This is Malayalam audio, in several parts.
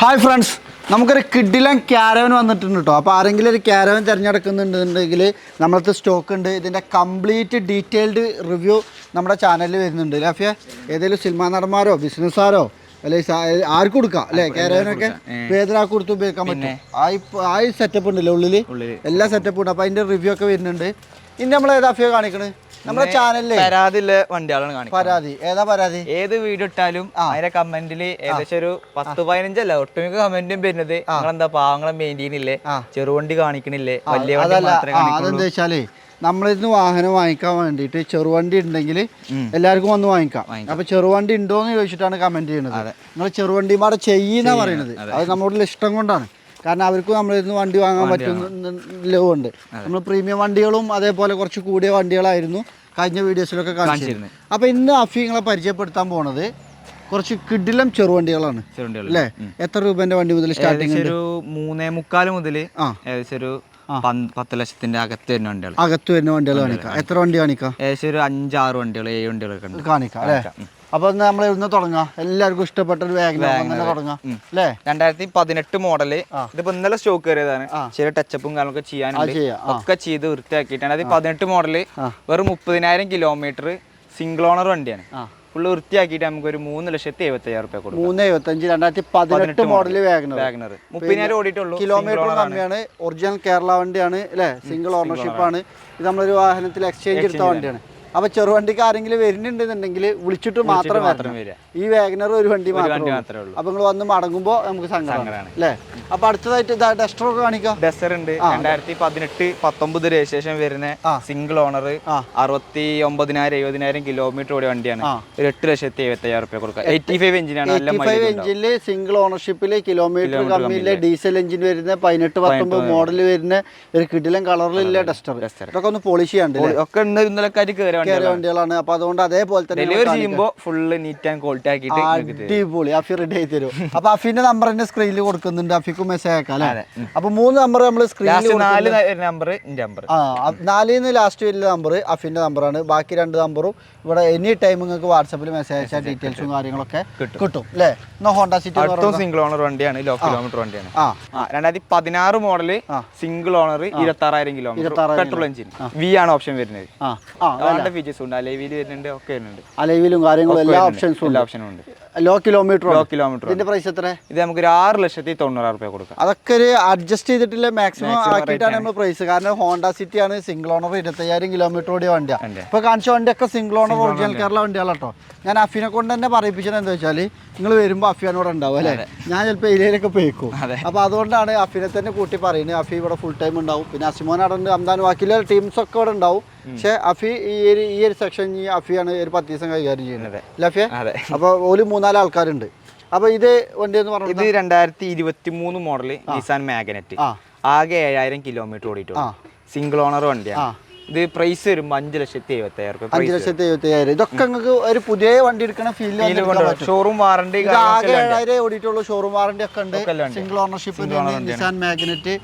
ഹായ് ഫ്രണ്ട്സ് നമുക്കൊരു കിഡിലൻ ക്യാരവൻ വന്നിട്ടുണ്ട് കേട്ടോ അപ്പോൾ ആരെങ്കിലും ഒരു ക്യാരവൻ തിരഞ്ഞെടുക്കുന്നുണ്ടെങ്കിൽ നമ്മളത്തെ സ്റ്റോക്ക് ഉണ്ട്. ഇതിന്റെ കംപ്ലീറ്റ് ഡീറ്റെയിൽഡ് റിവ്യൂ നമ്മുടെ ചാനലിൽ വരുന്നുണ്ട്. ലാഫിയ ഏതെങ്കിലും സിനിമാ നടന്മാരോ ബിസിനസ്സാരോ അല്ലെ ആർക്ക് കൊടുക്കാം? അല്ലേ ക്യാരവനൊക്കെ ഏതൊരാൾക്ക് കൊടുത്ത് ഉപയോഗിക്കാൻ പറ്റും? ആ സെറ്റപ്പ് ഉണ്ടല്ലോ ഉള്ളിൽ എല്ലാ സെറ്റപ്പും ഉണ്ട്. അപ്പോൾ അതിന്റെ റിവ്യൂ ഒക്കെ വരുന്നുണ്ട്. ഇനി നമ്മൾ ഏതാ ഫിയോ കാണിക്കണത് നമ്മുടെ ചാനലിലെ പരാതിയുള്ള വണ്ടികളാണ് കാണിക്കുന്നത്. പരാതി. ഏതാ പരാതി? ഏത് വീഡിയോ ഇട്ടാലും അതിന്റെ കമന്റിൽ ഏകദേശം ഒരു പത്ത് പതിനഞ്ചല്ല ഒട്ടുമിക്ക കമന്റും വരുന്നത് നിങ്ങളെന്താ പാവങ്ങളെ മെയിന്റെയിൻ ഇല്ലേ ചെറുവണ്ടി കാണിക്കണില്ലേ? വലിയ വണ്ടി മാത്രമേ കാണിക്കുള്ളൂ. അതെന്താ വെച്ചാലേ നമ്മളിന്ന് വാഹനം വാങ്ങിക്കാൻ വേണ്ടിയിട്ട് ചെറുവണ്ടി ഉണ്ടെങ്കിൽ എല്ലാവർക്കും വന്ന് വാങ്ങിക്കാം. അപ്പൊ ചെറുവണ്ടി ഉണ്ടോ എന്ന് ചോദിച്ചിട്ടാണ് കമന്റ് ചെയ്യുന്നത്. നിങ്ങൾ ചെറുവണ്ടിമാരെ ചെയ്യുന്ന പറയുന്നത്. അത് നമ്മളോടുള്ള ഇഷ്ടം കൊണ്ടാണ്. കാരണം അവർക്ക് നമ്മളിന്ന് വണ്ടി വാങ്ങാൻ പറ്റുന്നുണ്ട് നമ്മൾ പ്രീമിയം വണ്ടികളും അതേപോലെ കുറച്ച് കൂടിയ വണ്ടികളായിരുന്നു കഴിഞ്ഞ വീഡിയോസിലൊക്കെ കാണിച്ചിരുന്നത്. അപ്പൊ ഇന്ന് അഫീങ്ങളെ പരിചയപ്പെടുത്താൻ പോണത് കുറച്ച് കിഡിലം ചെറുവണ്ടികളാണ്. അല്ലേ? എത്ര രൂപന്റെ വണ്ടി മുതൽ സ്റ്റാർട്ടിങ് ഏകദേശം ഒരു മൂന്നേ മുക്കാൽ മുതൽ. ഏകദേശം ഒരു പത്ത് ലക്ഷത്തിന്റെ അകത്ത് വരുന്ന വണ്ടികൾ അകത്ത് വരുന്ന വണ്ടികൾ കാണിക്കാം. എത്ര വണ്ടി കാണിക്കാം? ഏകദേശം ഒരു അഞ്ചാറ് വണ്ടികൾ ഏഴ് വണ്ടികളൊക്കെ കാണിക്കാം അല്ലേ? അപ്പൊ നമ്മൾ ഇന്ന് തുടങ്ങാം? എല്ലാവർക്കും ഇഷ്ടപ്പെട്ട ഒരു വാഗനർ തന്നെ തുടങ്ങാം. അല്ലേ? രണ്ടായിരത്തി പതിനെട്ട് മോഡൽ ഇതിപ്പോ ഇന്നലെ സ്റ്റോക്ക് കയറിയതാണ് ചെറിയ ടച്ചപ്പും കാര്യങ്ങളൊക്കെ ചെയ്യാനുണ്ട്. ചെയ്യാം. ഒക്കെ ചെയ്ത് വൃത്തിയാക്കിയിട്ടാണ്. അത് പതിനെട്ട് മോഡൽ വെറും മുപ്പതിനായിരം കിലോമീറ്റർ സിംഗിൾ ഓണർ വണ്ടിയാണ്. ഫുള്ള് വൃത്തിയാക്കിയിട്ട് നമുക്ക് ഒരു മൂന്ന് ലക്ഷത്തി എഴുപത്തി അയ്യായിരം റുപ്യ കൊടുക്കും. മൂന്ന് എഴുപത്തഞ്ച് രണ്ടായിരത്തി പതിനെട്ട് മോഡൽ വാഗനർ വാഗനർ മുപ്പതിനായിരം ഓടിയിട്ടുള്ളൂ കിലോമീറ്റർ കമ്മിയാണ് ഒറിജിനൽ കേരള വണ്ടിയാണ് അല്ലേ? സിംഗിൾ ഓണർഷിപ്പ് ആണ്. ഇത് നമ്മളൊരു വാഹനത്തിൽ എക്സ്ചേഞ്ച് എടുത്ത വണ്ടിയാണ്. അപ്പൊ ചെറുവണ്ടിക്ക് ആരെങ്കിലും വരുന്നുണ്ടെന്നുണ്ടെങ്കിൽ വിളിച്ചിട്ട് മാത്രം മാത്രം വരിക. ഈ വാഗനർ ഒരു വണ്ടി മാത്രമേ ഉള്ളൂ. അപ്പൊ നിങ്ങൾ വന്ന് മടങ്ങുമ്പോൾ നമുക്ക് സങ്കടമാണ് അല്ലേ? അപ്പൊ അടുത്തതായിട്ട് ഡസ്റ്റർ ഒക്കെ കാണിക്കാം? ഡെസർ ഉണ്ട്. രണ്ടായിരത്തി പതിനെട്ട് പത്തൊമ്പത് രജിസ്ട്രേഷൻ വരുന്ന സിംഗിൾ ഓണർ അറുപത്തി ഒമ്പതിനായിരം എഴുപതിനായിരം കിലോമീറ്റർ ഓടിയ വണ്ടിയാണ്. ഒരു എട്ട് ലക്ഷത്തി എഴുപത്തി അയ്യായിരം റുപ്യ കൊടുക്കുക എയ്റ്റി ഫൈവ് എഞ്ചിനാണ് ഫൈവ് mileage എഞ്ചിനിൽ സിംഗിൾ ഓണർഷിപ്പിൽ കിലോമീറ്റർ കമ്മിയിലെ ഡീസൽ എഞ്ചിൻ വരുന്ന പതിനെട്ട് പത്തൊമ്പത് മോഡൽ വരുന്ന ഒരു കിടിലൻ കളറിലില്ല ഡസ്റ്റർ ഇതൊക്കെ ഒന്ന് പോളിഷ് ചെയ്യാണ്ട് ഒക്കെ ഇന്നലെ കയറിയ വണ്ടികളാണ്. അപ്പൊ അതുകൊണ്ട് അതേപോലെ തന്നെ ഡെലിവറി ചെയ്യുമ്പോൾ ഫുള്ള് നീറ്റ് ആൻഡ് ക്വാളിറ്റി ആക്കിയിട്ട് നിങ്ങൾക്ക് തരും. അടിപൊളി. അഫി റെഡി ആയി തരും. അപ്പൊ അഫിന്റെ നമ്പർ തന്നെ സ്ക്രീനിൽ കൊടുക്കുന്നുണ്ട്. അഫിക്ക് മെസ്സേജ് അയക്കാം അല്ലേ? അപ്പൊ മൂന്ന് നമ്പർ നമ്മൾ സ്ക്രീനിൽ നാല് നമ്പർ നമ്പർ ആ നാലിന്ന് ലാസ്റ്റ് വരുന്ന നമ്പർ അഫിന്റെ നമ്പറാണ് ബാക്കി രണ്ട് നമ്പറും ഇവിടെ എനി ടൈം നിങ്ങൾക്ക് വാട്സാപ്പിൽ മെസ്സേജ് അയച്ചാൽ ഡീറ്റെയിൽസും കാര്യങ്ങളൊക്കെ കിട്ടും. അല്ലേ? എന്നാ ഹോണ്ട സിറ്റി അടുത്തും സിംഗിൾ ഓണർ വണ്ടിയാണ്. ലോ കിലോമീറ്റർ വണ്ടിയാണ്. ആ. രണ്ടായിരത്തി പതിനാറ് മോഡൽ സിംഗിൾ ഓണർ ഇരുപത്തി ആറായിരം കിലോമീറ്റർ പെട്രോൾ എഞ്ചിൻ വി ആണ് ഓപ്ഷൻ വരുന്നത്. ഫീച്ചേഴ്സ് ഉണ്ട്. അലവിയിൽ വരുന്നുണ്ട് ഒക്കെ വരുന്നുണ്ട്. അലൈവിലും കാര്യങ്ങളും എല്ലാ. ഓപ്ഷൻസും ഉണ്ട്. ഓപ്ഷനും ഉണ്ട് ലോ കിലോമീറ്റർ ലോ കിലോമീറ്റർ ഇതിന്റെ പ്രൈസ് എത്ര ഇത് നമുക്ക് ഒരു ആറ് ലക്ഷത്തി തൊണ്ണൂറായിരം റുപ്യ കൊടുക്കാം. അതൊക്കെ ഒരു അഡ്ജസ്റ്റ് ചെയ്തിട്ടില്ല മാക്സിമം ആക്കിയിട്ടാണ് നമ്മൾ പ്രൈസ് കാരണം ഹോണ്ട സിറ്റി ആണ് സിംഗിൾ ഓണർ ഇരുപത്തയ്യായിരം കിലോമീറ്റർ ഓടിയ വണ്ടിയാണ് വണ്ടിയാ. ഇപ്പൊ കാണിച്ച വണ്ടിയൊക്കെ സിംഗിൾ ഓണർ ഒറിജിനൽ കേരള വണ്ടികളാണ് കേട്ടോ ഞാൻ അഫിനെ കൊണ്ട് തന്നെ പറയിപ്പിച്ചത് എന്താ വെച്ചാൽ നിങ്ങൾ വരുമ്പോൾ അഫിയാനോട് ഉണ്ടാവും അല്ലേ? ഞാൻ ചിലപ്പോൾ ഏരിയയിലൊക്കെ പോയിക്കും. അപ്പോൾ അതുകൊണ്ടാണ് അഫിനെ തന്നെ കൂട്ടി പറയുന്നത് അഫി ഇവിടെ ഫുൾ ടൈം ഉണ്ടാവും. പിന്നെ അസിമോൻ അവിടെ ഉണ്ട് അമ്താൻ ബാക്കിയുള്ള ടീംസ് ഒക്കെ ഇവിടെ ഉണ്ടാവും. പക്ഷേ അഫി ഈ ഒരു ഈ ഒരു സെക്ഷൻ ഈ അഫിയാണ് ഒരു പത്ത് ദിവസം കൈകാര്യം ചെയ്യുന്നത്. അല്ലേ അഫിയ അപ്പോൾ ഒരു മൂന്നാൽ ആൾക്കാരുണ്ട്. അപ്പോൾ ഇത് വണ്ടി എന്ന് പറഞ്ഞത് ഇത് രണ്ടായിരത്തി ഇരുപത്തി മൂന്ന് മോഡൽ നിസാൻ മാഗ്നറ്റ് ആകെ ഏഴായിരം കിലോമീറ്റർ ഓടിയിട്ടുണ്ട് സിംഗിൾ ഓണർ വണ്ടിയാണ്. ഇത് പ്രൈസ് വരുമ്പോൾ അഞ്ച് ലക്ഷത്തി എഴുപത്തി റുപ്യ അഞ്ച് ലക്ഷത്തി എഴുപത്തി അയ്യായിരം. ഇതൊക്കെ നിങ്ങൾക്ക് ഒരു പുതിയ വണ്ടി എടുക്കണ ഫീൽ ഷോറൂം വാറണ്ടി ആകെ ഏഴായിരം ഓടിയിട്ടുള്ള. ഷോറൂം വാറണ്ടി ഒക്കെ ഉണ്ട്. ഉണ്ട്. സിംഗിൾ ഓണർഷിപ്പ് നിസാൻ മാഗ്നറ്റ്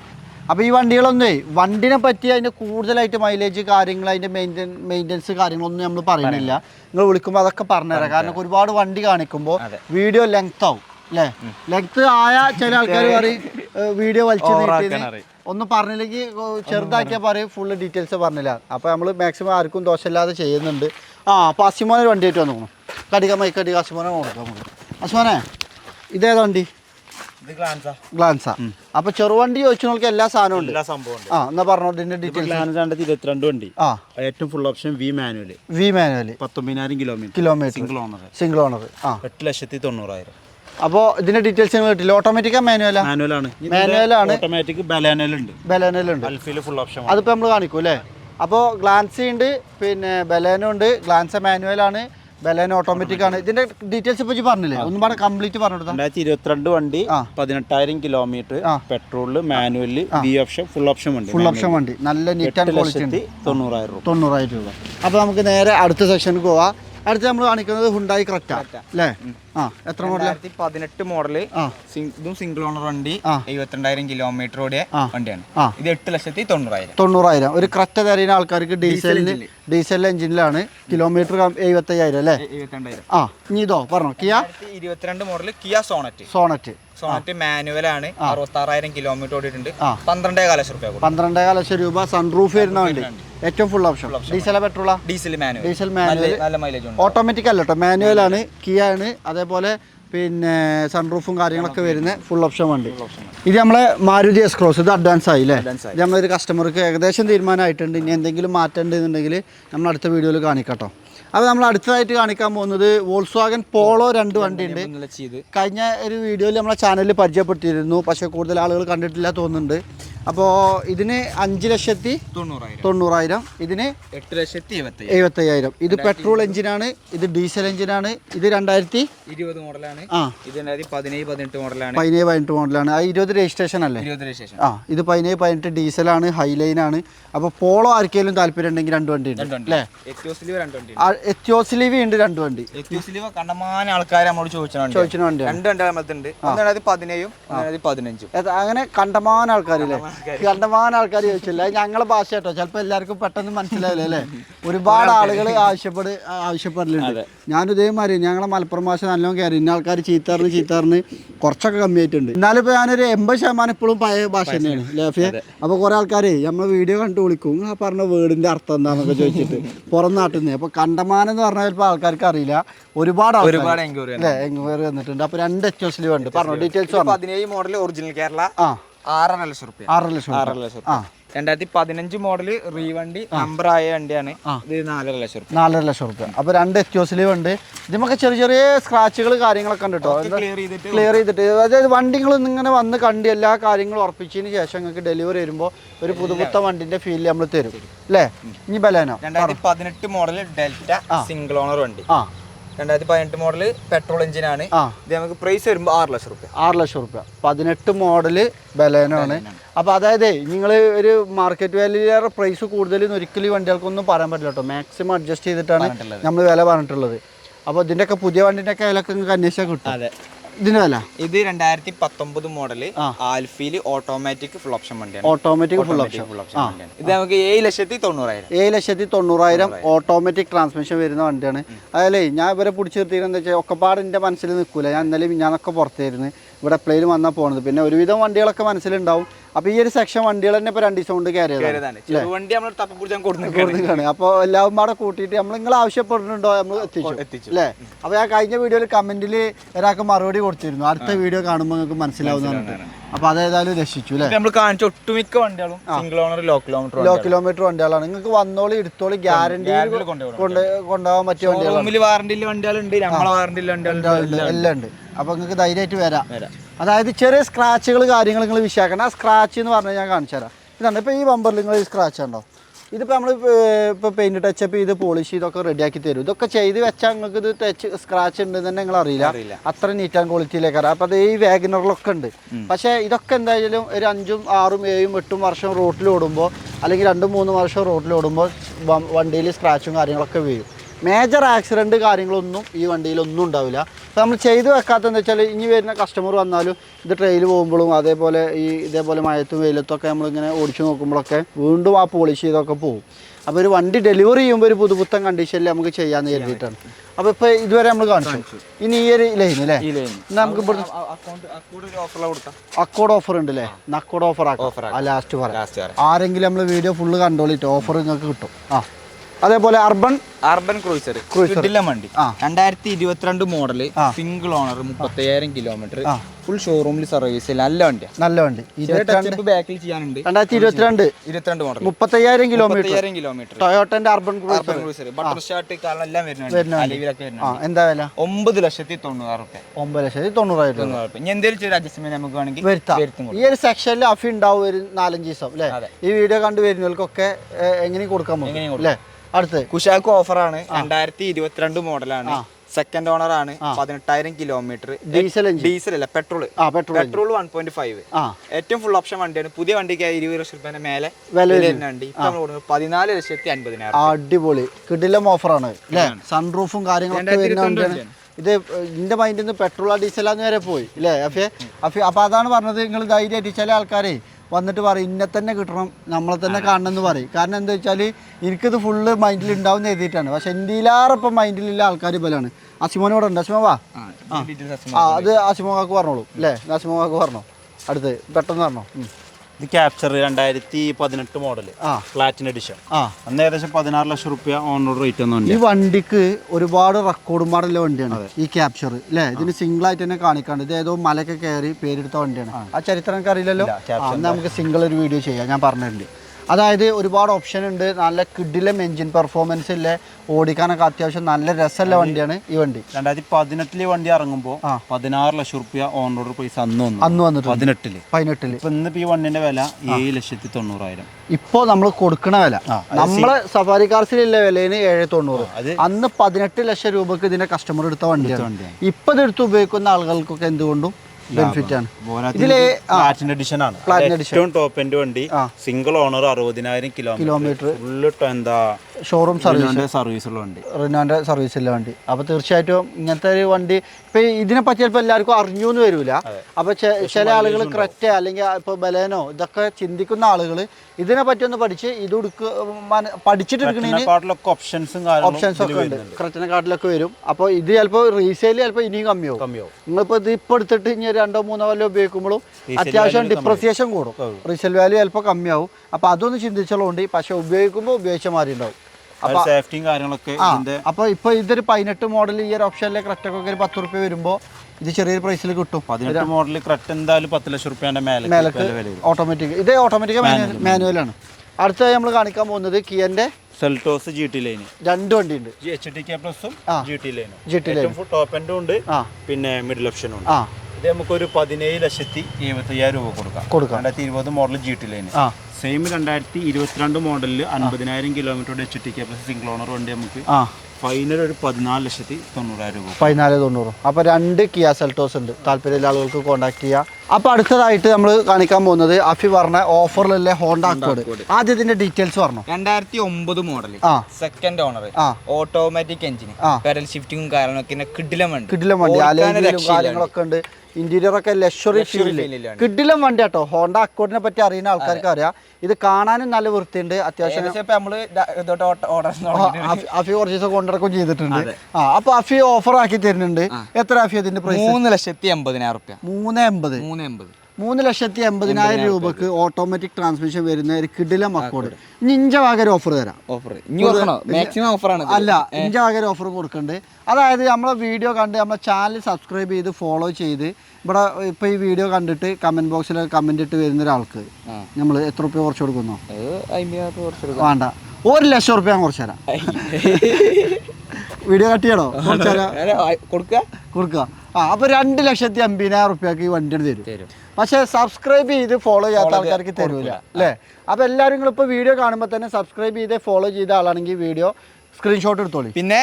അപ്പൊ ഈ വണ്ടികളൊന്നേ വണ്ടിനെ പറ്റി അതിന്റെ കൂടുതലായിട്ട് മൈലേജ് കാര്യങ്ങൾ അതിന്റെ മെയിന്റെൻ മെയിന്റെനൻസ് കാര്യങ്ങളൊന്നും നമ്മൾ പറയുന്നില്ല. നിങ്ങൾ വിളിക്കുമ്പോൾ അതൊക്കെ പറഞ്ഞുതരാം. കാരണം ഒരുപാട് വണ്ടി കാണിക്കുമ്പോൾ വീഡിയോ ലെങ്ത് ആവും അല്ലേ ലെങ്ത് ആയ ചില ആൾക്കാർ പറയും വീഡിയോ വലിച്ചു ഒന്ന് ഒന്നും പറഞ്ഞില്ലെങ്കിൽ ചെറുതാക്കിയാൽ പറയും ഫുള്ള് ഡീറ്റെയിൽസ് പറഞ്ഞില്ല. അപ്പോൾ നമ്മൾ മാക്സിമം ആർക്കും ദോഷമില്ലാതെ ചെയ്യുന്നുണ്ട്. ആ അപ്പോൾ അസിമോനെ വണ്ടി ആയിട്ട് വന്നു. കടിക്കാൻ മൈക്ക് കടിക്കാൻ അസിമോനെ കൊടുക്കാം നമുക്ക് അസിമോനെ ഇതേതാ വണ്ടി? ഗ്ലാൻസ അപ്പൊ ചെറുവണ്ടി ചോദിച്ചവർക്ക് എല്ലാ സാധനവും ഉണ്ട്? എല്ലാ സംഭവം ഉണ്ട്. ആ എന്നാ പറഞ്ഞോ ഇതിന്റെ ഡീറ്റെയിൽസ് രണ്ടായിരത്തി ഇരുപത്തിരണ്ട് വണ്ടി. ആ. ഏറ്റവും full option V manual V manual പത്തൊമ്പതിനായിരം kilometre kilometre single owner single owner ആ. എട്ട് ലക്ഷത്തി തൊണ്ണൂറായിരം. അപ്പോൾ ഇതിന്റെ ഡീറ്റെയിൽസ് കിട്ടില്ല? ഓട്ടോമാറ്റിക്കാ മാനുവലാ മാനുവലാണ് മാനുവലാണ് ഓട്ടോമാറ്റിക് ബലാനുവൽ ഉണ്ട്. ബലേനുണ്ട് അൽഫിൽ ഫുൾ ഓപ്ഷൻ അതിപ്പോൾ നമ്മൾ കാണിക്കും അല്ലേ? അപ്പോൾ ഗ്ലാൻസി ഉണ്ട് പിന്നെ ബലേനുണ്ട് ഗ്ലാൻസ മാനുവലാണ് ബലേനോ ഓട്ടോമാറ്റിക് ആണ്. ഇതിന്റെ ഡീറ്റെയിൽസ് ഇപ്പൊ പറഞ്ഞില്ലേ? ഒന്നും പാടെ കംപ്ലീറ്റ് പറഞ്ഞു രണ്ടായിരത്തി ഇരുപത്തിരണ്ട് വണ്ടി. പതിനെട്ടായിരം കിലോമീറ്റർ പെട്രോളിൽ പെട്രോളിൽ ബി ഓപ്ഷൻ ഫുൾ ഓപ്ഷൻ വണ്ടി. ഫുൾ ഓപ്ഷൻ വണ്ടി. നല്ല നീറ്റ് ആൻഡ് ക്വാളിറ്റി തൊണ്ണൂറായിരം രൂപ. തൊണ്ണൂറായിരം രൂപ. അപ്പൊ നമുക്ക് നേരെ അടുത്ത സെക്ഷനിൽ പോവാം. അടുത്ത് നമ്മൾ കാണിക്കുന്നത് ഹുണ്ടായി ക്രെറ്റ അല്ലേ ആ എത്ര മോഡൽ പതിനെട്ട് മോഡൽ ഇതും സിംഗിൾ ഓണർ വണ്ടി. എഴുപത്തിരണ്ടായിരം കിലോമീറ്റർ ഓടിയ വണ്ടിയാണ്. ഇത് എട്ട് ലക്ഷത്തി തൊണ്ണൂറായിരം. തൊണ്ണൂറായിരം. ഒരു ക്രെറ്റ തരുന്ന ആൾക്കാർക്ക് ഡീസലിന് ഡീസൽ എഞ്ചിനിലാണ് കിലോമീറ്റർ എഴുപത്തയ്യായിരം അല്ലേ? എഴുപത്തിരണ്ടായിരം. ആ ഇനി ഇതോ പറഞ്ഞോ. കിയ ഇരുപത്തിരണ്ട് model Kia Sonet Sonet Sonet manual ആണ്. അറുപത്തി ആറായിരം കിലോമീറ്റർ ഓടിയിട്ടുണ്ട്. പന്ത്രണ്ടേ കാലശ രൂപ പന്ത്രണ്ടേ കാലശ രൂപ സൺറൂഫ് വരുന്ന വണ്ടി. ഏറ്റവും ഫുൾ ഓപ്ഷൻ ഡീസൽ പെട്രോളാ ഡീസൽ മാനുവൽ ഡീസൽ മാനുവൽ നല്ല മൈലേജ് ഓട്ടോമാറ്റിക് അല്ല കേട്ടോ മാനുവൽ ആണ്. കിയ ആണ്. അതേപോലെ പിന്നെ സൺറൂഫും കാര്യങ്ങളൊക്കെ വരുന്ന ഫുൾ ഓപ്ഷൻ വണ്ടി. ഇത് നമ്മളെ മാരുതി എസ് ക്രോസ് ഇത് അഡ്വാൻസ് ആയി അല്ലേ. ഇത് നമ്മളൊരു കസ്റ്റമർക്ക് ഏകദേശം തീരുമാനമായിട്ടുണ്ട്. ഇനി എന്തെങ്കിലും മാറ്റേണ്ടതുണ്ടെങ്കിൽ നമ്മൾ അടുത്ത വീഡിയോയിൽ കാണിക്കട്ടോ അപ്പോൾ നമ്മൾ അടുത്തതായിട്ട് കാണിക്കാൻ പോകുന്നത് വോൾസ്വാഗൻ പോളോ രണ്ട് വണ്ടി ഉണ്ട് കഴിഞ്ഞ ഒരു വീഡിയോയിൽ നമ്മളെ ചാനലിൽ പരിചയപ്പെട്ടിരുന്നു. പക്ഷേ കൂടുതൽ ആളുകൾ കണ്ടിട്ടില്ല തോന്നുന്നുണ്ട്. അപ്പോൾ ഇതിന് അഞ്ച് ലക്ഷത്തി തൊണ്ണൂറായിരം. തൊണ്ണൂറായിരം. ഇതിന് എട്ട് ലക്ഷത്തി എഴുപത്തി എഴുപത്തയ്യായിരം. ഇത് പെട്രോൾ എഞ്ചിനാണ് ഇത് ഡീസൽ എഞ്ചിനാണ് ഇത് രണ്ടായിരത്തി ഇരുപത് മോഡലാണ്. ആ. ഇത് പതിനേഴ് പതിനെട്ട് മോഡലാണ്. പതിനേഴ് പതിനെട്ട് മോഡലാണ്. ആ ഇരുപത് രജിസ്ട്രേഷൻ അല്ലേ? ശേഷം ആ ഇത് പതിനേഴ് പതിനെട്ട് ഡീസലാണ് ഹൈലൈനാണ് അപ്പോൾ പോളോ ആർക്കെങ്കിലും താല്പര്യം ഉണ്ടെങ്കിൽ രണ്ട് വണ്ടി. ഉണ്ട്. അല്ലേ എക്യോസിലിവ് രണ്ട് ഉണ്ട് രണ്ട് വണ്ടി. എക്യോസിലിവ് കണ്ടമാന ആൾക്കാർ നമ്മളോട് ചോദിച്ചിട്ടുണ്ട് ചോദിച്ചിന് വണ്ടിയാണ്. രണ്ട് വണ്ടി നമ്മളത്തുണ്ട് ഒന്ന് രണ്ടായിരത്തി പതിനേഴും പതിനഞ്ചും. അങ്ങനെ കണ്ടമാന ആൾക്കാരില്ലേ? കണ്ടമാന ആൾക്കാർ ചോദിച്ചില്ല. ഞങ്ങളെ ഭാഷ കേട്ടോ. ചിലപ്പോൾ എല്ലാവർക്കും പെട്ടെന്ന് മനസ്സിലാവില്ല അല്ലേ? ഒരുപാട് ആളുകൾ ആവശ്യപ്പെട് ആവശ്യപ്പെടലുണ്ട്. ഞാൻ ഇതേമാതിരി ഞങ്ങളെ മലപ്പുറം ഭാഷ നല്ലോണം കയറി ഇന്ന ആൾക്കാർ ചീത്താറിന് ചീത്താറിന് കുറച്ചൊക്കെ കമ്മിയായിട്ടുണ്ട്. എന്നാലും ഇപ്പോൾ ഞാനൊരു എൺപത് ശതമാനം ഇപ്പോഴും പഴയ ഭാഷ തന്നെയാണ്. ലേഫിയ അപ്പോൾ കുറേ ആൾക്കാർ നമ്മളെ വീഡിയോ കണ്ടു വിളിക്കും. ആ പറഞ്ഞ വേർഡിന്റെ അർത്ഥം എന്താണെന്നൊക്കെ ചോദിച്ചിട്ട് പുറം നാട്ടിൽ നിന്ന്. അപ്പോൾ കണ്ടമാനം എന്ന് പറഞ്ഞാൽ ചിലപ്പോൾ ആൾക്കാർക്ക് അറിയില്ല. ഒരുപാട് ഒരുപാട് എൻക്വയറി അല്ലേ വന്നിട്ടുണ്ട്. അപ്പോൾ രണ്ട് എച്ച് എസ് ഉണ്ട്. പറഞ്ഞു ഡീറ്റെയിൽസ് പറഞ്ഞു. പതിനേഴ് മോഡൽ ഒറിജിനൽ കേരള ആ. ആറര ലക്ഷം റുപ്യ. ആറര ലക്ഷം ആറര ലക്ഷം ആ. രണ്ടായിരത്തി പതിനഞ്ച് മോഡൽ റീവണ്ടി നമ്പർ ആയ വണ്ടിയാണ്. ഇത് നാലര ലക്ഷം റുപ്യ നാലര ലക്ഷം റുപ്യ അപ്പൊ രണ്ട് എത്യോസിലും ഉണ്ട് ഇതിമൊക്കെ ചെറിയ ചെറിയ സ്ക്രാച്ചുകൾ കാര്യങ്ങളൊക്കെ ഉണ്ട് കേട്ടോ ക്ലിയർ ചെയ്തിട്ട് ക്ലിയർ ചെയ്തിട്ട്. അതായത് വണ്ടികൾ ഇങ്ങനെ വന്ന് കണ്ട് എല്ലാ കാര്യങ്ങളും ഉറപ്പിച്ചതിന് ശേഷം നിങ്ങൾക്ക് ഡെലിവറി വരുമ്പോൾ ഒരു പുതുപുത്ത വണ്ടിന്റെ ഫീൽ നമ്മൾ തരും. അല്ലേ ഇനി ബലാനോ? രണ്ടായിരത്തി പതിനെട്ട് മോഡൽ ഡെൽറ്റ സിംഗിൾ ഓണർ വണ്ടി. ആ. രണ്ടായിരത്തി പതിനെട്ട് മോഡൽ പെട്രോൾ എഞ്ചിനാണ്. ആ. ഇത് നമുക്ക് പ്രൈസ് വരുമ്പോൾ ആറ് ലക്ഷം റുപ്യ. ആറ് ലക്ഷം റുപ്യ. പതിനെട്ട് മോഡൽ ബലേനാണ്. അപ്പോൾ അതായത് നിങ്ങൾ ഒരു മാർക്കറ്റ് വാല്യൂലേറെ പ്രൈസ് കൂടുതൽ ഒരിക്കലും വണ്ടികൾക്കൊന്നും പറയാൻ പറ്റില്ല കേട്ടോ മാക്സിമം അഡ്ജസ്റ്റ് ചെയ്തിട്ടാണ് നമ്മൾ വില പറഞ്ഞിട്ടുള്ളത്. അപ്പോൾ ഇതിന്റെയൊക്കെ പുതിയ വണ്ടിന്റെയൊക്കെ വിലക്ക് നിങ്ങൾക്ക് അന്വേഷിച്ചാൽ കിട്ടും. അതെ. ഇതിന് വില ഇത് രണ്ടായിരത്തി പത്തൊമ്പത് മോഡൽ ആൽഫിയിൽ ഓട്ടോമാറ്റിക് ഫുൾ ഓപ്ഷൻ വണ്ടിയാണ്. Automatic full option full option വണ്ടിയാണ്. ഇത് നമുക്ക് ഏഴ് ലക്ഷത്തി തൊണ്ണൂറായിരം. ഏഴ് ലക്ഷത്തി തൊണ്ണൂറായിരം ഓട്ടോമാറ്റിക് ട്രാൻസ്മിഷൻ വരുന്ന വണ്ടിയാണ്. അതല്ലേ ഞാൻ ഇവരെ പിടിച്ചു നിർത്തിയിരുന്നത് വെച്ചാൽ ഒക്കെപ്പാട് എന്റെ മനസ്സിൽ നിൽക്കൂല. ഞാൻ ഇന്നലെ ഞാനൊക്കെ പുറത്തായിരുന്നു. ഇവിടെ പ്ലെയിൻ വന്നാൽ പോണത്. പിന്നെ ഒരുവിധം വണ്ടികളൊക്കെ മനസ്സിലുണ്ടാവും. അപ്പോൾ ഈ ഒരു സെക്ഷൻ വണ്ടികൾ തന്നെ ഇപ്പോൾ രണ്ട് ദിവസം കൊണ്ട് കയറിയത് കയറിയതാണ്. അപ്പോൾ എല്ലാവരും അവിടെ കൂട്ടിയിട്ട് നമ്മൾ നിങ്ങൾ ആവശ്യപ്പെടുന്നുണ്ടോ നമ്മൾ എത്തിച്ചു. അല്ലേ? അപ്പോൾ ഞാൻ കഴിഞ്ഞ വീഡിയോയിൽ കമന്റിൽ ഒരാൾക്ക് മറുപടി കൊടുത്തിരുന്നു. അടുത്ത വീഡിയോ കാണുമ്പോൾ നിങ്ങൾക്ക് മനസ്സിലാവുന്ന അപ്പോൾ അതേതായാലും രക്ഷിച്ചു അല്ലേ? നമ്മൾ കാണിച്ച ഒട്ടുമിക്ക വണ്ടികളും single owner low kilometre low kilometre വണ്ടികളാണ്. നിങ്ങൾക്ക് വന്നോളി എടുത്തോളി ഗ്യാരണ്ടി കൊണ്ട് കൊണ്ടുപോകാൻ പറ്റിയ റൂമിൽ വാറണ്ടിയിൽ വണ്ടികളുണ്ട്. നമ്മളെ വാറണ്ടിയിൽ വണ്ടികളുണ്ട്. എല്ലാം ഉണ്ട്. അപ്പോൾ നിങ്ങൾക്ക് ധൈര്യമായിട്ട് വരാം. അതായത് ചെറിയ സ്ക്രാച്ചുകൾ കാര്യങ്ങൾ നിങ്ങൾ വിശാക്കണം ആ സ്ക്രാച്ച് എന്ന് പറഞ്ഞാൽ ഞാൻ കാണിച്ചു തരാം. ഇതാണ് ഇപ്പോൾ ഈ ബമ്പറിൽ നിങ്ങൾ ഈ സ്ക്രാച്ച് ഉണ്ടോ? ഇതിപ്പോൾ നമ്മൾ ഇപ്പോൾ പെയിന്റ് ടച്ചപ്പ് ചെയ്ത് പോളിഷ് ചെയ്തൊക്കെ റെഡിയാക്കി തരും. ഇതൊക്കെ ചെയ്ത് വെച്ചാൽ നിങ്ങൾക്ക് ഇത് ടച്ച് സ്ക്രാച്ച് ഉണ്ടെന്ന് തന്നെ നിങ്ങൾ അറിയില്ല. അറിയില്ല. അത്ര നീറ്റ് ആൻഡ് ക്വാളിറ്റിയിലേക്കാണ് അപ്പോൾ അത് ഈ വാഗനറിലൊക്കെ ഉണ്ട്. പക്ഷേ ഇതൊക്കെ എന്തായാലും ഒരു അഞ്ചും ആറും ഏഴും എട്ടും വർഷം റോട്ടിൽ ഓടുമ്പോൾ അല്ലെങ്കിൽ രണ്ടും മൂന്നും വർഷം റോട്ടിൽ ഓടുമ്പോൾ വണ്ടിയിൽ സ്ക്രാച്ചും കാര്യങ്ങളൊക്കെ വീഴും. മേജർ ആക്സിഡന്റ് കാര്യങ്ങളൊന്നും ഈ വണ്ടിയിലൊന്നും ഉണ്ടാവില്ല. അപ്പോൾ നമ്മൾ ചെയ്ത് വെക്കാത്തതെന്ന് വെച്ചാൽ ഇനി വരുന്ന കസ്റ്റമർ വന്നാലും ഇത് ട്രെയിൽ പോകുമ്പോഴും അതേപോലെ ഈ ഇതേപോലെ മഴയത്തും വെയിലത്തൊക്കെ നമ്മളിങ്ങനെ ഓടിച്ചു നോക്കുമ്പോഴൊക്കെ വീണ്ടും ആ പോളിഷ് ചെയ്തൊക്കെ പോകും. അപ്പോൾ ഒരു വണ്ടി ഡെലിവറി ചെയ്യുമ്പോൾ ഒരു പുതുപുത്തൻ കണ്ടീഷനിൽ നമുക്ക് ചെയ്യാമെന്ന് കരുതിയിട്ടാണ്. അപ്പോൾ ഇപ്പോൾ ഇതുവരെ നമ്മൾ കാണിച്ചു. ഇനി ഈ ഒരു ലൈൻ അല്ലേ നമുക്ക് അക്കോഡ് ഓഫർ ഉണ്ട് അല്ലേ അക്കോഡ് ഓഫർ ആ ലാസ്റ്റ് പറയാം ആരെങ്കിലും നമ്മൾ വീഡിയോ ഫുള്ള് കണ്ടോളിട്ട് ഓഫർ നിങ്ങൾക്ക് കിട്ടും. ആ. അതേപോലെ അർബൻ? അർബൻ ക്രൂസർ ക്രൂസർ വണ്ടി. രണ്ടായിരത്തി ഇരുപത്തിരണ്ട് മോഡൽ സിംഗിൾ ഓണർ മുപ്പത്തയ്യായിരം കിലോമീറ്റർ. ഫുൾ ഷോറൂമിൽ സർവീസ് നല്ല വണ്ടി നല്ല വണ്ടി. ബാക്കിൽ ചെയ്യാനുണ്ട്. രണ്ടായിരത്തി ഇരുപത്തിരണ്ട്. ഇരുപത്തിരണ്ട് മോഡൽ മുപ്പത്തയ്യായിരം kilometre kilometre ടൊയോട്ടന്റെ urban cruiser urban cruiser button start എല്ലാം വരുന്നുണ്ട് എന്താ വില? ഒമ്പത് ലക്ഷത്തി തൊണ്ണൂറ് റുപ്യ. ഒമ്പത് ലക്ഷത്തി തൊണ്ണൂറായിരം രൂപ. തൊണ്ണൂറ് റുപ്യ. ഇനി എന്തെങ്കിലും ചെറിയ അഡ്ജസ്റ്റ്മെന്റ് നമുക്ക് വേണമെങ്കിൽ വരുത്താം. വരുത്തും ഈ ഒരു സെക്ഷനിൽ അഫി ഉണ്ടാവും ഒരു നാലഞ്ച് ദിവസം അല്ലേ? ഈ വീഡിയോ കണ്ടു വരുന്നവർക്കൊക്കെ എങ്ങനെ കൊടുക്കാൻ പറ്റും അല്ലേ? അടുത്ത്. കുഷാക്ക് ഓഫറാണ് രണ്ടായിരത്തി ഇരുപത്തിരണ്ട് മോഡലാണ് സെക്കൻഡ് ഓണർ ആണ് പതിനെട്ടായിരം കിലോമീറ്റർ ഡീസൽ ഡീസൽ അല്ല പെട്രോൾ ആ പെട്രോൾ വൺ പോയിന്റ് ഫൈവ് ആ. ഏറ്റവും ഫുൾ ഓപ്ഷൻ വണ്ടിയാണ്. പുതിയ വണ്ടിക്ക് ഇരുപത് ലക്ഷം രൂപ മേലെ വണ്ടി. നമ്മൾ കൊടുക്കുന്നത് പതിനാല് ലക്ഷത്തി അൻപതിനായിരം അടിപൊളി. കിടിലം ഓഫറാണ് സൺറൂഫും കാര്യങ്ങളൊക്കെ ഇത് എന്റെ മൈൻഡിൽ നിന്ന് പെട്രോൾ ഡീസലാന്ന് വരെ പോയി. അല്ലേ അഫേ? അഫേ അപ്പൊ അതാണ് പറഞ്ഞത് നിങ്ങൾ ധൈര്യമായിട്ട് ചില ആൾക്കാരെ വന്നിട്ട് പറയും ഇന്നെ തന്നെ കിട്ടണം നമ്മളെ തന്നെ കാണണം എന്ന് പറയും. കാരണം എന്താ വെച്ചാൽ എനിക്കിത് ഫുള്ള് മൈൻഡിൽ ഉണ്ടാവും എഴുതിയിട്ടാണ്. പക്ഷെ ഇന്ത്യയിലാറെ ഇപ്പം മൈൻഡിലുള്ള ആൾക്കാർ ബലാണ് അസിമോനോട് ഉണ്ട്. അസിമോ വാ. ആ അത് അസിമോകാക്ക് പറഞ്ഞോളൂ അല്ലേ? അസിമോകാക്ക് പറഞ്ഞോ? അടുത്ത് പെട്ടെന്ന് പറഞ്ഞോ. ഇത് ക്യാപ്ചർ രണ്ടായിരത്തി പതിനെട്ട് മോഡൽ ആ. പ്ലാറ്റിൻ എഡിഷൻ ആ. അന്ന് ഏകദേശം പതിനാറ് ലക്ഷം റുപ്യ ഓൺ റോഡ് റേറ്റ് ഒന്നും ഈ വണ്ടിക്ക് ഒരുപാട് റെക്കോർഡ് മോഡലുള്ള വണ്ടിയാണ് ഈ ക്യാപ്ചർ അല്ലേ ഇതിന് സിംഗിൾ ആയിട്ട് തന്നെ കാണിക്കാണ്ട്. ഇത് ഏതോ മലയൊക്കെ കയറി പേരെടുത്ത വണ്ടിയാണ്. ആ. ചരിത്രം അറിയില്ലല്ലോ നമുക്ക് സിംഗിൾ ഒരു വീഡിയോ ചെയ്യാം. ഞാൻ പറഞ്ഞിട്ടുണ്ട് അതായത് ഒരുപാട് ഓപ്ഷൻ ഉണ്ട്. നല്ല കിഡിലും എഞ്ചിൻ പെർഫോമൻസ് ഇല്ല. ഓടിക്കാനൊക്കെ അത്യാവശ്യം നല്ല രസമുള്ള വണ്ടിയാണ് ഈ വണ്ടി. രണ്ടായിരത്തി പതിനെട്ടിൽ വണ്ടി ഇറങ്ങുമ്പോൾ. പതിനാറ് ലക്ഷം റുപ്യ ഓൺ റോഡ് പൈസ അന്ന് വന്നു. അന്ന് വന്നിട്ട് പതിനെട്ടിൽ. പതിനെട്ടിൽ. ഇന്നിപ്പോ ഈ വണ്ടിന്റെ വില ഏഴ് ലക്ഷത്തി തൊണ്ണൂറായിരം. ഇപ്പോൾ നമ്മൾ കൊടുക്കണ വില. നമ്മളെ സഫാരി കാർസിലുള്ള വിലയിന്? ഏഴ് തൊണ്ണൂറ്. അന്ന് പതിനെട്ട് ലക്ഷം രൂപക്ക് ഇതിന്റെ കസ്റ്റമർ എടുത്ത വണ്ടിയാണ്. ഇപ്പൊ ഇതെടുത്ത് ഉപയോഗിക്കുന്ന ആളുകൾക്കൊക്കെ എന്തുകൊണ്ടും ബെനിഫിറ്റ് ആണ്. ഇതിൽ ആ, എഡിഷൻ ആണ്. ഏറ്റവും ടോപ്പ് എൻഡ് വണ്ടി. സിംഗിൾ ഓണർ അറുപതിനായിരം കിലോമീറ്റർ കിലോമീറ്റർ ഫുള്ള് എന്താ? ഷോറൂം സർവീസ് സർവീസ് ഉള്ള വണ്ടി. റിനോന്റെ സർവീസുള്ള വണ്ടി. അപ്പോൾ തീർച്ചയായിട്ടും ഇങ്ങനത്തെ ഒരു വണ്ടി ഇപ്പൊ ഇതിനെപ്പറ്റി ചിലപ്പോൾ എല്ലാവർക്കും അറിഞ്ഞു എന്ന് വരില്ല അപ്പോൾ ചില ആളുകൾ ക്രെറ്റ അല്ലെങ്കിൽ ഇപ്പൊ ബലേനോ ഇതൊക്കെ ചിന്തിക്കുന്ന ആളുകൾ ഇതിനെ പറ്റി ഒന്ന് പഠിച്ച് ഇത് എടുക്ക മന- പഠിച്ചിട്ട് എടുക്കണേന് ഇതിനെക്കാട്ടിലൊക്കെ ഓപ്ഷൻസും ഓപ്ഷൻസ് ഒക്കെ ഉണ്ട്. ക്രെറ്റിനെ കാട്ടിലൊക്കെ വരും. അപ്പോൾ ഇത് ചിലപ്പോൾ റീസെയിൽ ചിലപ്പോൾ ഇനിയും കമ്മിയാവും. കമ്മിയാവും. നിങ്ങളിപ്പോൾ ഇത് ഇപ്പോൾ എടുത്തിട്ട് ഇനി രണ്ടോ മൂന്നോ കൊല്ലം ഉപയോഗിക്കുമ്പോഴും അത്യാവശ്യം ഡിപ്രസിയേഷൻ കൂടും. റീസെയിൽ വാല്യൂ ചിലപ്പോൾ കമ്മിയാവും. അപ്പോൾ അതൊന്ന് ചിന്തിച്ചുള്ളതുകൊണ്ട് പക്ഷേ ഉപയോഗിക്കുമ്പോൾ ഉപയോഗിച്ച മാറി ഉണ്ടാവും. സേഫ്റ്റിയും കാര്യങ്ങളൊക്കെ അപ്പോൾ ഇപ്പോൾ ഇതൊരു പതിനെട്ട് മോഡൽ ഈ ഒരു ഓപ്ഷനിലെ ക്രെറ്റൊക്കെ ഒരു പത്ത് റുപ്യ വരുമ്പോൾ ഇത് ചെറിയൊരു പ്രൈസിൽ കിട്ടും. പതിനെട്ട് മോഡൽ ക്രെറ്റ് എന്തായാലും പത്ത് ലക്ഷം റുപ്യന്റെ മേലെ മേലക്ക് ഓട്ടോമാറ്റിക് ഇത് ഓട്ടോമാറ്റിക് മാനുവലാണ് അടുത്തതായി നമ്മൾ കാണിക്കാൻ പോകുന്നത് കിയന്റെ സെൽട്ടോസ് ജി ടി ലൈന് രണ്ട് വണ്ടിയുണ്ട്. എച്ച് ടി കെ പ്ലസും ജി ടി ലൈനും ജി ടി ഏറ്റവും ടോപ്പ് എൻഡും ഉണ്ട് പിന്നെ മിഡിൽ ഓപ്ഷനും ഉണ്ട്. ഇത് നമുക്കൊരു പതിനേഴ് ലക്ഷത്തി എഴുപത്തി അയ്യായിരം രൂപ കൊടുക്കാം. കൊടുക്കാം. രണ്ടായിരത്തി ഇരുപത് മോഡൽ ജി ടി ലൈന് ആ. സെയിം രണ്ടായിരത്തി ഇരുപത്തിരണ്ട് മോഡലിൽ അൻപതിനായിരം kilometre H T K plus single owner വണ്ടി നമുക്ക് ആ. ഫൈനൽ ഒരു പതിനാല് ലക്ഷത്തി തൊണ്ണൂറായിരം രൂപ. പതിനാല് തൊണ്ണൂറ്. അപ്പോൾ രണ്ട് കിയ സെൽറ്റോസ് ഉണ്ട്. താല്പര്യമുള്ള ആളുകൾക്ക് കോൺടാക്ട് ചെയ്യാം. അപ്പോൾ അടുത്തതായിട്ട് നമ്മൾ കാണിക്കാൻ പോകുന്നത് അഫി പറഞ്ഞ ഓഫറിലുള്ള ഹോണ്ട അക്കോഡ് ആദ്യത്തിന്റെ ഡീറ്റെയിൽസ് പറഞ്ഞു? രണ്ടായിരത്തി ഒമ്പത് model second owner automatic engine ആ. പെഡൽ ഷിഫ്റ്റിംഗും കാര്യങ്ങളൊക്കെ കിഡിലും വണ്ടി. കിഡിലം വണ്ടി. കാര്യങ്ങളൊക്കെ ഉണ്ട്. ഇന്റീരിയർ ഒക്കെ ലക്ഷറി ഫീലിൽ കിഡിലും വണ്ടി കേട്ടോ. ഹോണ്ട അക്കോർഡിനെ പറ്റി അറിയുന്ന ആൾക്കാർക്ക് അറിയാം. ഇത് കാണാനും നല്ല വൃത്തിയുണ്ട്. അത്യാവശ്യം അഫി- അഫി കുറച്ച് ദിവസം കൊണ്ടിറക്കും ചെയ്തിട്ടുണ്ട് ആ അപ്പൊ അഫി ഓഫർ ആക്കി തരുന്നുണ്ട്. എത്ര അഫി അതിന്റെ പ്രൈസ് മൂന്ന് ലക്ഷത്തി എൺപതിനായിരം റുപ്യ. മൂന്ന് എൺപത്. മൂന്ന് എൺപത്. മൂന്ന് ലക്ഷത്തി എൺപതിനായിരം രൂപക്ക് ഓട്ടോമാറ്റിക് ട്രാൻസ്മിഷൻ വരുന്ന ഒരു കിഡിലം അക്കോഡ് ഇനി ഇഞ്ച വാഗര ഓഫർ തരാം. ഓഫർ മാക്സിമം ഓഫറാണ് അല്ല ഇഞ്ച വാഗര ഓഫർ കൊടുക്കുന്നുണ്ട് അതായത് നമ്മളെ വീഡിയോ കണ്ട് നമ്മളെ ചാനൽ സബ്സ്ക്രൈബ് ചെയ്ത് ഫോളോ ചെയ്ത് ഇവിടെ ഇപ്പോൾ ഈ വീഡിയോ കണ്ടിട്ട് കമന്റ് ബോക്സിൽ കമന്റ് ഇട്ട് വരുന്ന ഒരാൾക്ക് നമ്മൾ എത്ര റുപ്യ കുറച്ച് കൊടുക്കുന്നു? വേണ്ട. ഒരു ലക്ഷം റുപ്യ ഞാൻ കുറച്ച് തരാം. വീഡിയോ കട്ട് ചെയ്യണോ? കൊടുക്കുക കൊടുക്കുക ആ അപ്പോൾ രണ്ട് ലക്ഷത്തി അമ്പതിനായിരം റുപ്യക്ക് ഈ വണ്ടി തരും. തരും. പക്ഷേ സബ്സ്ക്രൈബ് ചെയ്ത് ഫോളോ ചെയ്യാത്ത ആൾക്കാർക്ക് തരൂല അല്ലേ? അപ്പോൾ എല്ലാവരും ഇപ്പൊ വീഡിയോ കാണുമ്പോൾ തന്നെ സബ്സ്ക്രൈബ് ചെയ്ത് ഫോളോ ചെയ്ത ആളാണെങ്കിൽ വീഡിയോ സ്ക്രീൻഷോട്ട് എടുത്തോളൂ. പിന്നെ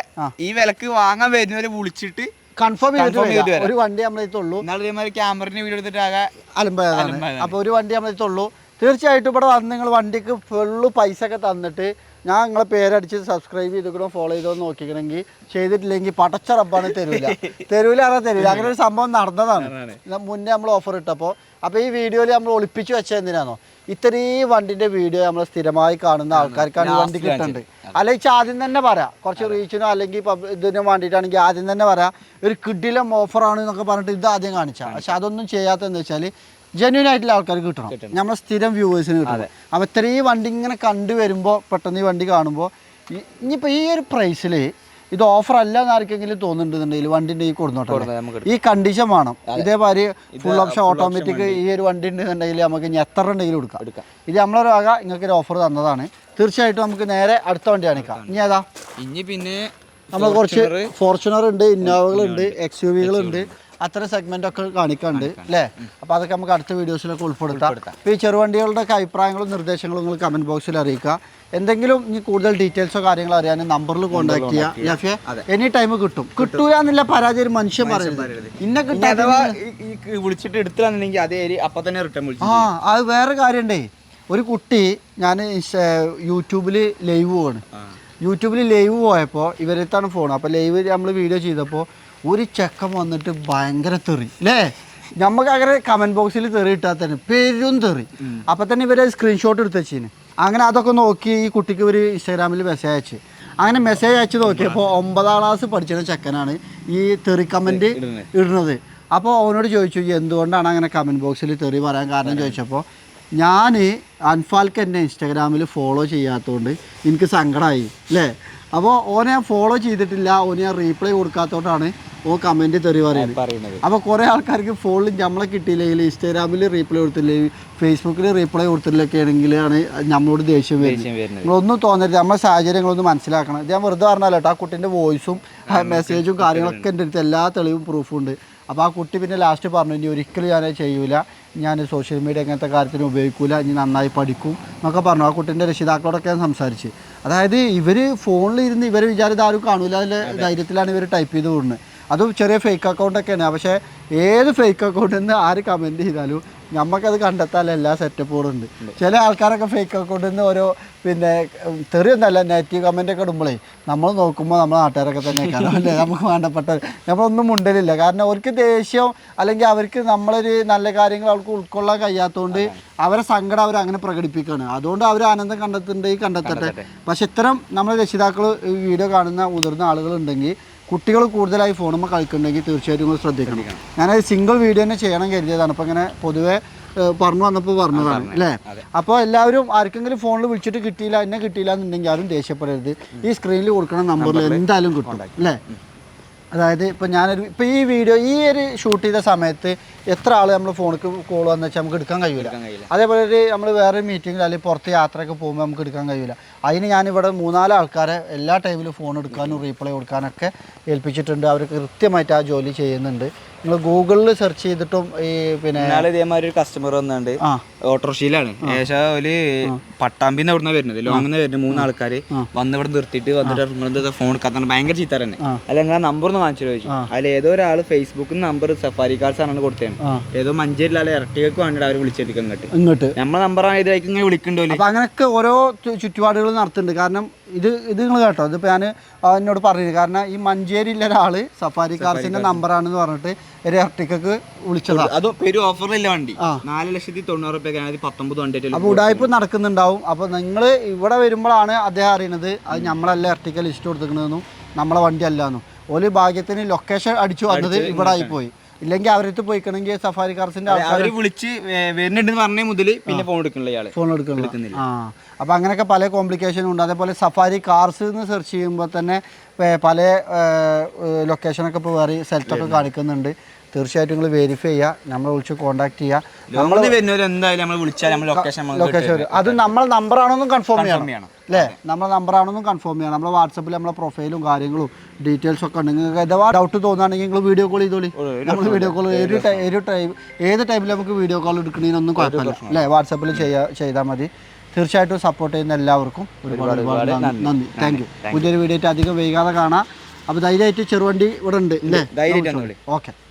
ഈ വിലക്ക് വാങ്ങാൻ വരുന്നവരെ വിളിച്ചിട്ട് കൺഫേം ചെയ്തിട്ട്. ഒരു വണ്ടി നമ്മളെ എത്തുള്ളൂ എന്നാൽ ഇതേമാതിരി ക്യാമറന് വീഡിയോ എടുത്തിട്ട് ആകെ അലമ്പായതാണ്. അപ്പോൾ ഒരു വണ്ടി നമ്മളെ എത്തുള്ളൂ തീർച്ചയായിട്ടും ഇവിടെ വന്ന് നിങ്ങൾ വണ്ടിക്ക് ഫുള്ള് പൈസ ഒക്കെ തന്നിട്ട് ഞാൻ നിങ്ങളെ പേരടിച്ച് സബ്സ്ക്രൈബ് ചെയ്തിക്കണോ ഫോളോ ചെയ്തോ നോക്കിക്കണമെങ്കിൽ ചെയ്തിട്ടില്ലെങ്കിൽ പടച്ച റബ്ബാണ് തരൂല തരൂല തരൂല അങ്ങനെ ഒരു സംഭവം നടന്നതാണ്. മുന്നേ നമ്മൾ ഓഫർ ഇട്ടപ്പോൾ അപ്പോൾ ഈ വീഡിയോയിൽ നമ്മൾ ഒളിപ്പിച്ചു വെച്ചത് എന്തിനാണോ ഇത്രയും വണ്ടിന്റെ വീഡിയോ നമ്മൾ സ്ഥിരമായി കാണുന്ന ആൾക്കാർക്കാണ് ഈ വണ്ടി കിട്ടുന്നത് അല്ലെങ്കിൽ ആദ്യം തന്നെ പറയാം. കുറച്ച് റീച്ചിനോ അല്ലെങ്കിൽ ഇതിനും ഇതിനോ വേണ്ടിയിട്ടാണെങ്കിൽ ആദ്യം തന്നെ പറയാം. ഒരു കിഡിലും ഓഫറാണ് എന്നൊക്കെ പറഞ്ഞിട്ട് ഇത് ആദ്യം കാണിച്ചാൽ പക്ഷെ അതൊന്നും ചെയ്യാത്തതെന്ന് വെച്ചാൽ ജെന്യൂൻ ആയിട്ടുള്ള ആൾക്കാർക്ക് കിട്ടണം. നമ്മളെ സ്ഥിരം വ്യൂവേഴ്സിന് കിട്ടണം. അപ്പോൾ ഇത്രയും വണ്ടി ഇങ്ങനെ കണ്ടു വരുമ്പോൾ പെട്ടെന്ന് ഈ വണ്ടി കാണുമ്പോൾ ഇനിയിപ്പോൾ ഈ ഒരു പ്രൈസിൽ ഇത് ഓഫർ അല്ല എന്ന് ആർക്കെങ്കിലും തോന്നുന്നുണ്ടെന്നുണ്ടെങ്കിൽ വണ്ടിന്റെ ഈ കൊടുന്നോട്ടെ ഈ കണ്ടീഷൻ വേണം. ഇതേമാതിരി ഫുൾ ഓപ്ഷൻ ഓട്ടോമാറ്റിക് ഈ ഒരു വണ്ടി ഉണ്ടെന്നുണ്ടെങ്കിൽ നമുക്ക് ഇനി എത്ര ഉണ്ടെങ്കിലും എടുക്കാം. എടുക്കാം. ഇത് നമ്മളൊരു വക നിങ്ങൾക്ക് ഒരു ഓഫർ തന്നതാണ്. തീർച്ചയായിട്ടും നമുക്ക് നേരെ അടുത്ത വണ്ടി കാണിക്കാം ഇനി ഏതാ? ഇനി പിന്നെ നമ്മൾ കുറച്ച് ഫോർച്യൂണർ ഉണ്ട് ഇന്നോവകളുണ്ട് എക്സ് യു വികളുണ്ട് അത്ര സെഗ്മെന്റ് ഒക്കെ കാണിക്കാണ്ട് അല്ലേ? അപ്പോൾ അതൊക്കെ നമുക്ക് അടുത്ത വീഡിയോസിലൊക്കെ ഉൾപ്പെടുത്താം. അപ്പോൾ ഈ ചെറുവണ്ടികളുടെ ഒക്കെ അഭിപ്രായങ്ങളും നിർദ്ദേശങ്ങളും നിങ്ങൾ കമന്റ് ബോക്സിൽ അറിയിക്കുക. എന്തെങ്കിലും ഇനി കൂടുതൽ ഡീറ്റെയിൽസോ കാര്യങ്ങളോ അറിയാൻ നമ്പറിൽ കോൺടാക്ട് ചെയ്യാം. എനി ടൈം കിട്ടും. കിട്ടൂല എന്നുള്ള പരാജയം ഒരു മനുഷ്യൻ ഇന്ന കിട്ടാ വിളിച്ചിട്ട് എടുത്തില്ലാന്നുണ്ടെങ്കിൽ അതേ ഏരി തന്നെ റിട്ടേൺ വിളിച്ചു ആ അത് വേറെ കാര്യമുണ്ടേ ഒരു കുട്ടി ഞാൻ യൂട്യൂബിൽ ലൈവ് പോവാണ്. യൂട്യൂബിൽ ലൈവ് പോയപ്പോൾ ഇവരെത്താണ് ഫോൺ അപ്പോൾ ലൈവ് നമ്മൾ വീഡിയോ ചെയ്തപ്പോൾ ഒരു ചെക്കൻ വന്നിട്ട് ഭയങ്കര തെറി അല്ലേ നമുക്ക് അങ്ങനെ കമന്റ് ബോക്സിൽ തെറി ഇട്ടാൽ തന്നെ പെരും തെറി. അപ്പം തന്നെ ഇവർ സ്ക്രീൻഷോട്ട് എടുത്ത് വെച്ചിന്. അങ്ങനെ അതൊക്കെ നോക്കി ഈ കുട്ടിക്ക് ഒരു ഇൻസ്റ്റാഗ്രാമിൽ മെസ്സേജ് അയച്ചു. അങ്ങനെ മെസ്സേജ് അയച്ച് നോക്കിയപ്പോൾ ഒമ്പതാം ക്ലാസ് പഠിച്ചിരുന്ന ചെക്കനാണ് ഈ തെറി കമന്റ് ഇടുന്നത്. അപ്പോൾ അവനോട് ചോദിച്ചു എന്തുകൊണ്ടാണ് അങ്ങനെ കമന്റ് ബോക്സിൽ തെറി പറയാൻ കാരണം? ചോദിച്ചപ്പോൾ ഞാൻ അൻഫാൽക്ക് എന്നെ ഇൻസ്റ്റാഗ്രാമിൽ ഫോളോ ചെയ്യാത്തതുകൊണ്ട് എനിക്ക് സങ്കടമായി അല്ലേ അപ്പോൾ ഓനെ ഫോളോ ചെയ്തിട്ടില്ല ഓനെ റീപ്ലൈ കൊടുക്കാത്തതുകൊണ്ടാണ് ഓ കമന്റ് തെറി പറയുന്നത്. അപ്പൊ അപ്പോൾ കുറേ ആൾക്കാർക്ക് ഫോണിൽ നമ്മളെ കിട്ടിയില്ലെങ്കിൽ ഇൻസ്റ്റാഗ്രാമിൽ റീപ്ലൈ കൊടുത്തില്ലെങ്കിൽ ഫേസ്ബുക്കിൽ റീപ്ലൈ കൊടുത്തില്ലൊക്കെ ആണെങ്കിലാണ് നമ്മളോട് ദേഷ്യം വരുന്നത്. നിങ്ങളൊന്നും തോന്നരുത്. നമ്മുടെ സാഹചര്യങ്ങളൊന്നും മനസ്സിലാക്കണം. ഇത് ഞാൻ വെറുതെ പറഞ്ഞാലോ ആ കുട്ടീന്റെ വോയിസും മെസ്സേജും കാര്യങ്ങളൊക്കെ എന്റെ അടുത്ത് എല്ലാ തെളിവും പ്രൂഫും ഉണ്ട്. അപ്പോൾ ആ കുട്ടി പിന്നെ ലാസ്റ്റ് പറഞ്ഞു ഇനി ഒരിക്കലും ഞാൻ ചെയ്യൂല. ഞാൻ സോഷ്യൽ മീഡിയ അങ്ങനത്തെ കാര്യത്തിന് ഉപയോഗിക്കില്ല ഇനി നന്നായി പഠിക്കും. എന്നൊക്കെ പറഞ്ഞു. ആ കുട്ടീന്റെ രക്ഷിതാക്കളോടൊക്കെ ഞാൻ സംസാരിച്ച്. അതായത് ഇവർ ഫോണിൽ ഇരുന്ന് ഇവർ വിചാരിത് ആരും കാണൂല അതിന്റെ ധൈര്യത്തിലാണ് ഇവർ ടൈപ്പ് ചെയ്ത് വിടുന്നത് അതും ചെറിയ ഫേക്ക് അക്കൗണ്ടൊക്കെയാണ് പക്ഷേ ഏത് ഫേക്ക് അക്കൗണ്ടിൽ നിന്ന് ആര് കമന്റ് ചെയ്താലും നമുക്കത് കണ്ടെത്താൻ എല്ലാ സെറ്റപ്പുകളും ഉണ്ട്. ചില ആൾക്കാരൊക്കെ ഫേക്ക് അക്കൗണ്ടിൽ നിന്ന് ഓരോ പിന്നെ തെറിയൊന്നല്ല നെഗറ്റീവ് കമന്റ് ഒക്കെ ഇടുമ്പോഴേ നമ്മൾ നോക്കുമ്പോൾ നമ്മൾ നാട്ടുകാരൊക്കെ തന്നെ അല്ലേ? നമുക്ക് വേണ്ടപ്പെട്ട നമ്മളൊന്നും മുണ്ടലില്ല. കാരണം അവർക്ക് ദേഷ്യം അല്ലെങ്കിൽ അവർക്ക് നമ്മളൊരു നല്ല കാര്യങ്ങൾ അവർക്ക് ഉൾക്കൊള്ളാൻ കഴിയാത്തതുകൊണ്ട് അവരെ സങ്കടം അവർ അങ്ങനെ പ്രകടിപ്പിക്കുകയാണ് അതുകൊണ്ട് അവർ ആനന്ദം കണ്ടെത്തുന്നുണ്ടെങ്കിൽ കണ്ടെത്തട്ടെ. പക്ഷേ ഇത്തരം നമ്മുടെ രക്ഷിതാക്കൾ ഈ വീഡിയോ കാണുന്ന മുതിർന്ന ആളുകളുണ്ടെങ്കിൽ കുട്ടികൾ കൂടുതലായി ഫോണുമ്പോൾ കളിക്കുന്നുണ്ടെങ്കിൽ തീർച്ചയായിട്ടും നിങ്ങൾ ശ്രദ്ധിക്കണം. ഞാനത് സിംഗിൾ വീഡിയോ തന്നെ ചെയ്യണം കരുതിയതാണ്. അപ്പോൾ ഇങ്ങനെ പൊതുവെ പറഞ്ഞു വന്നപ്പോൾ പറഞ്ഞതാണ് അല്ലേ? അപ്പോൾ എല്ലാവരും ആർക്കെങ്കിലും ഫോണിൽ വിളിച്ചിട്ട് കിട്ടിയില്ല എന്നെ കിട്ടിയില്ല എന്നുണ്ടെങ്കിൽ ആരും ദേഷ്യപ്പെടരുത്. ഈ സ്ക്രീനിൽ കൊടുക്കുന്ന നമ്പറിൽ എന്തായാലും കിട്ടും അല്ലേ? അതായത് ഇപ്പോൾ ഞാനൊരു ഇപ്പോൾ ഈ വീഡിയോ ഈ ഒരു ഷൂട്ട് ചെയ്ത സമയത്ത് എത്ര ആൾ നമ്മൾ ഫോണിൽ കോൾ വന്നു വെച്ചാൽ നമുക്ക് എടുക്കാൻ കഴിയില്ല കഴിയില്ല. അതേപോലെ ഒരു നമ്മൾ വേറെ മീറ്റിംഗിൽ അല്ലെങ്കിൽ പുറത്ത് യാത്രയൊക്കെ പോകുമ്പോൾ നമുക്ക് എടുക്കാൻ കഴിയില്ല അതിന് ഞാനിവിടെ മൂന്നാൽ ആൾക്കാരെ എല്ലാ ടൈമിലും ഫോൺ എടുക്കാനും റീപ്ലൈ കൊടുക്കാനൊക്കെ ഏൽപ്പിച്ചിട്ടുണ്ട്. അവർ കൃത്യമായിട്ട് ആ ജോലി ചെയ്യുന്നുണ്ട്. നിങ്ങൾ ഗൂഗിളിൽ സെർച്ച് ചെയ്തിട്ടും ഈ പിന്നെ ഇന്നാളെ ഇതേമാതിരി ഒരു കസ്റ്റമർ വന്നുണ്ട് ആ. ഓട്ടോറിക്ഷയിലാണ്. ഏകദേശം ഒരു പട്ടാമ്പിന്ന് അവിടുന്ന് വരുന്നത്. ലോങ്ങിന്ന് വരുന്നത് മൂന്ന് ആൾക്കാർ വന്ന് ഇവിടെ നിർത്തിയിട്ട് വന്നിട്ട് നിങ്ങളെന്താ ഫോൺ എടുക്കാത്ത ഭയങ്കര ചീത്ത തന്നെ അല്ല നിങ്ങളെ നമ്പർ ഒന്ന് വാങ്ങിച്ചു ചോദിച്ചു. അതിൽ ഏതോ ഒരാൾ ഫേസ്ബുക്കിൽ നമ്പർ സഫാരി കാർഡ്സ് ആണ് കൊടുത്തത് ഏതോ മഞ്ചേരിയിലെ ഇരട്ടികൾക്ക് വേണ്ടിയിട്ട് അവർ വിളിച്ചെടുക്കും ഇങ്ങോട്ട്. ഇങ്ങോട്ട് നമ്മളെ നമ്പർ ആയതായിരിക്കും ഇങ്ങനെ വിളിക്കണ്ടോ അപ്പോൾ അങ്ങനെയൊക്കെ ഓരോ ചു- ചുറ്റുപാടുകൾ നടത്തുന്നുണ്ട്. കാരണം ഇത് ഇത് നിങ്ങൾ കേട്ടോ. ഇതിപ്പോൾ ഞാൻ എന്നോട് പറഞ്ഞു കാരണം ഈ മഞ്ചേരിയിലെ ഒരാൾ സഫാരി കാർസിന്റെ നമ്പറാണെന്ന് പറഞ്ഞിട്ട് ഒരു ഇരട്ടിക്കക്ക് വിളിച്ചതാ. അത് പേര് ഓഫറിലില്ല വണ്ടി. നാല് ലക്ഷത്തി തൊണ്ണൂറ് റുപ്യ അപ്പോൾ ഉടായ്പ നടക്കുന്നുണ്ടാവും. അപ്പോൾ നിങ്ങൾ ഇവിടെ വരുമ്പോഴാണ് അദ്ദേഹം അറിയുന്നത് അത് നമ്മളല്ല ഇരട്ടിക്ക ലിസ്റ്റ് കൊടുത്തിരിക്കണമെന്നും നമ്മളെ വണ്ടി അല്ലാന്നും. ഒരു ഭാഗ്യത്തിന് ലൊക്കേഷൻ അടിച്ചു വന്നത് ഇവിടെ ആയിപ്പോയി ഇല്ലെങ്കിൽ അവരടുത്ത് പോയിക്കണെങ്കിൽ സഫാരി കാർസിന്റെ ആൾക്കാർ അവർ വിളിച്ച് വരുന്നുണ്ടെന്ന് പറഞ്ഞ മുതൽ പിന്നെ ഫോൺ എടുക്കണില്ല ഇയാൾ ഫോൺ എടുക്കുന്നില്ല. ആ. അപ്പോൾ അങ്ങനെയൊക്കെ പല കോംപ്ലിക്കേഷൻ ഉണ്ട്. അതേപോലെ സഫാരി കാർസ് എന്ന് സെർച്ച് ചെയ്യുമ്പോൾ തന്നെ പല ലൊക്കേഷനൊക്കെ ഇപ്പോൾ വേറെ സ്ഥലത്തൊക്കെ കാണിക്കുന്നുണ്ട്. തീർച്ചയായിട്ടും നിങ്ങൾ വെരിഫൈ ചെയ്യുക. നമ്മളെ വിളിച്ച് കോൺടാക്ട് ചെയ്യുക. നമ്മൾ എന്തായാലും നമ്മൾ വിളിച്ചാൽ നമ്മൾ ലൊക്കേഷൻ ലൊക്കേഷൻ വരും. അത് നമ്മളെ നമ്പർ ആണെന്നും കൺഫേം ചെയ്യണം. അല്ലേ? നമ്മളെ നമ്പർ ആണെന്നും കൺഫേം ചെയ്യണം. നമ്മളെ വാട്സപ്പിൽ നമ്മളെ പ്രൊഫൈലും കാര്യങ്ങളും ഡീറ്റെയിൽസ് ഒക്കെ ഉണ്ട്. നിങ്ങൾക്ക് അഥവാ ഡൗട്ട് തോന്നുകയാണെങ്കിൽ നിങ്ങൾ വീഡിയോ കോൾ ചെയ്തോളി. നമ്മൾ വീഡിയോ കോൾ ഏത് ടൈ- ഏത് ടൈം ഏത് ടൈമിൽ നമുക്ക് വീഡിയോ കോൾ എടുക്കണതിനൊന്നും കുഴപ്പമില്ല. അല്ലേ? വാട്സപ്പിൽ ചെയ്യാ ചെയ്താൽ മതി. തീർച്ചയായിട്ടും സപ്പോർട്ട് ചെയ്യുന്ന എല്ലാവർക്കും ഒരുപാട് ഒരുപാട് നന്ദി- താങ്ക് യു പുതിയൊരു വീഡിയോ ആയിട്ട് അധികം വൈകാതെ കാണാം. അപ്പോൾ ധൈര്യമായിട്ട് ചെറുവണ്ടി ഇവിടെ ഉണ്ട്. അല്ലേ. ഓക്കെ.